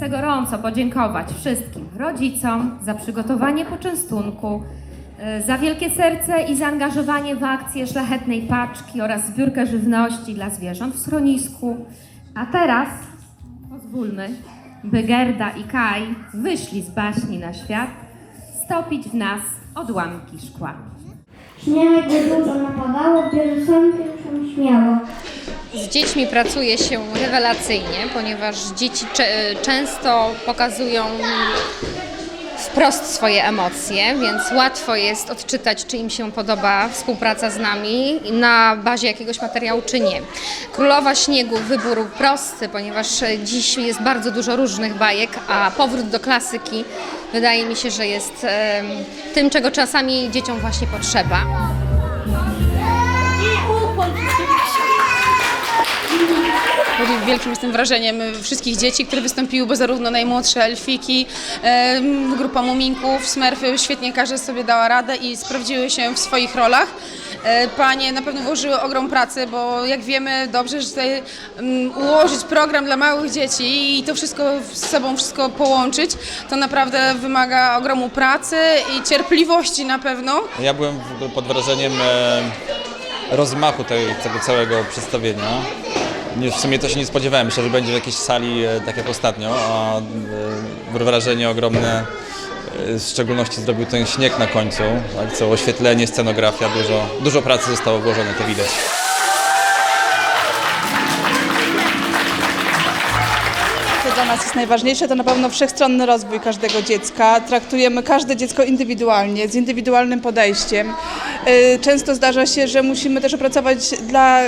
Chcę gorąco podziękować wszystkim rodzicom za przygotowanie poczęstunku, e, za wielkie serce i zaangażowanie w akcję szlachetnej paczki oraz zbiórkę żywności dla zwierząt w schronisku. A teraz pozwólmy, by Gerda i Kaj wyszli z baśni na świat, stopić w nas odłamki szkła. Śmiałek gdy dużo napadało, bierze sam pierwszą śmiało. Z dziećmi pracuje się rewelacyjnie, ponieważ dzieci często pokazują wprost swoje emocje, więc łatwo jest odczytać, czy im się podoba współpraca z nami na bazie jakiegoś materiału, czy nie. Królowa Śniegu wybór prosty, ponieważ dziś jest bardzo dużo różnych bajek, a powrót do klasyki wydaje mi się, że jest tym, czego czasami dzieciom właśnie potrzeba. Wielkim jestem wrażeniem wszystkich dzieci, które wystąpiły, bo zarówno najmłodsze elfiki, grupa muminków, smurfy, świetnie każda sobie dała radę i sprawdziły się w swoich rolach. E, Panie na pewno włożyły ogrom pracy, bo jak wiemy dobrze, że tutaj ułożyć program dla małych dzieci i to wszystko z sobą wszystko połączyć, to naprawdę wymaga ogromu pracy i cierpliwości na pewno. Ja byłem pod wrażeniem rozmachu tego całego przedstawienia. Nie, w sumie to się nie spodziewałem. Myślę, że będzie w jakiejś sali e, tak jak ostatnio, a e, wrażenie ogromne e, w szczególności zrobił ten śnieg na końcu. Tak, co oświetlenie, scenografia, dużo, dużo pracy zostało włożone, to widać. Co dla nas jest najważniejsze, to na pewno wszechstronny rozwój każdego dziecka. Traktujemy każde dziecko indywidualnie, z indywidualnym podejściem. Często zdarza się, że musimy też opracować dla,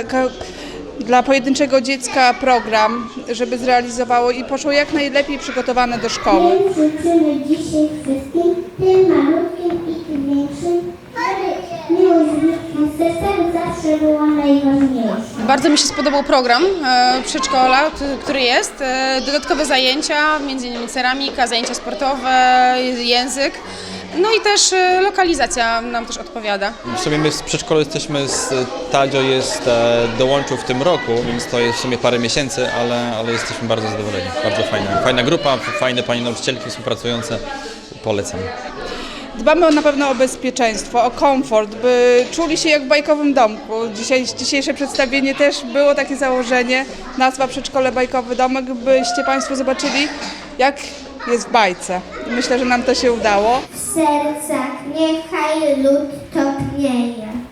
dla pojedynczego dziecka program, żeby zrealizowało i poszło jak najlepiej przygotowane do szkoły. Życzymy dzisiaj wszystkim, tym malutkim i tym większym, miłość zawsze była najważniejsza. Bardzo mi się spodobał program e, przedszkola, który jest. E, dodatkowe zajęcia, między innymi ceramika, zajęcia sportowe, język. No i też e, lokalizacja nam też odpowiada. W sumie my z przedszkola jesteśmy z Tadzio jest e, dołączył w tym roku, więc to jest w sumie parę miesięcy, ale, ale jesteśmy bardzo zadowoleni. Bardzo fajna, fajna grupa, fajne pani nauczycielki współpracujące. Polecam. Dbamy na pewno o bezpieczeństwo, o komfort, by czuli się jak w bajkowym domku. Dzisiaj, dzisiejsze przedstawienie też było takie założenie, nazwa Przedszkole Bajkowy Domek, byście Państwo zobaczyli jak jest w bajce. Myślę, że nam to się udało. W sercach niechaj lud topnieje.